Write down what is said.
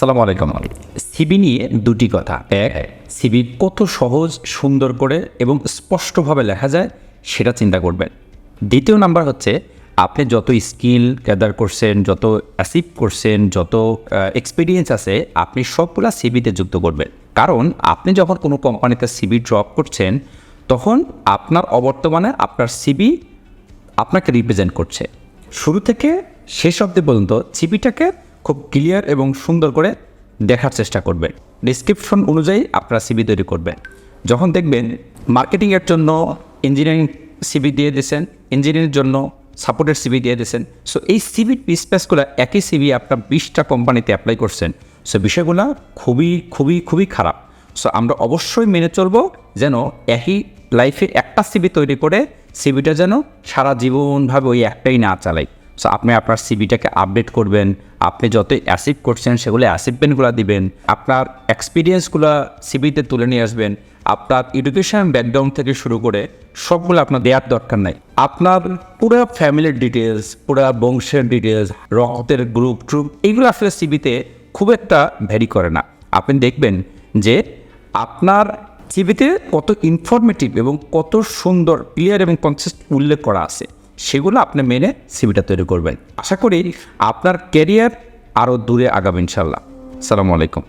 আসসালামু আলাইকুম। সিবি নিয়ে দুটি কথা। এক, সিবি কত সহজ, সুন্দর করে এবং স্পষ্টভাবে লেখা যায়, সেটা চিন্তা করবেন। দ্বিতীয় নাম্বার হচ্ছে, আপনি যত স্কিল গ্যাদার করছেন, যত অ্যাচিভ করছেন, যত এক্সপিরিয়েন্স আছে, আপনি সবগুলা সিবিতে যুক্ত করবেন। কারণ, আপনি যখন কোনো কোম্পানিতে সিবি ড্রপ করছেন, তখন আপনার অবর্তমানে আপনার সিবি আপনাকে রিপ্রেজেন্ট করছে। শুরু থেকে শেষ অব্দি পর্যন্ত সিবিটাকে খুব ক্লিয়ার এবং সুন্দর করে দেখার চেষ্টা করবেন। ডিসক্রিপশন অনুযায়ী আপনারা সিবি তৈরি করবেন। যখন দেখবেন মার্কেটিংয়ের জন্য ইঞ্জিনিয়ারিং সিবি দিয়ে দিয়েছেন ইঞ্জিনিয়ারিংয়ের জন্য সাপোর্টের সিবি দিয়ে দিয়েছেন। সো এই সিবির স্পেসগুলো একই সিবি আপনার বিশটা কোম্পানিতে অ্যাপ্লাই করছেন। সো বিষয়গুলো খুবই খুবই খুবই খারাপ। সো আমরা অবশ্যই মেনে চলবো যেন একই লাইফে একটা সিবি তৈরি করে সিবিটা যেন সারা জীবনভাবে ওই একটাই না চালাই। সো আপনি আপনার সিবিটাকে আপডেট করবেন। আপনি যত অ্যাসিভ করছেন, সেগুলো অ্যাসিভমেন্টগুলো দিবেন। আপনার এক্সপিরিয়েন্সগুলো সিবিতে তুলে নিয়ে আসবেন। আপনার এডুকেশন ব্যাকগ্রাউন্ড থেকে শুরু করে সবগুলো আপনার দেওয়ার দরকার নাই। আপনার পুরো ফ্যামিলির ডিটেলস পুরো বংশের ডিটেলস রক্তের গ্রুপ ট্রুপ এইগুলো আসলে সিবিতে খুব একটা ভ্যারি করে না। আপনি দেখবেন যে আপনার সিবিতে কত ইনফরমেটিভ এবং কত সুন্দর ক্লিয়ার এবং কনসিস্ট উল্লেখ করা আছে। সেগুলো আপনি মেনে সিবিটা তৈরি করবেন। আশা করি আপনার ক্যারিয়ার আরও দূরে আগাবে ইনশাল্লাহ সালামু আলাইকুম।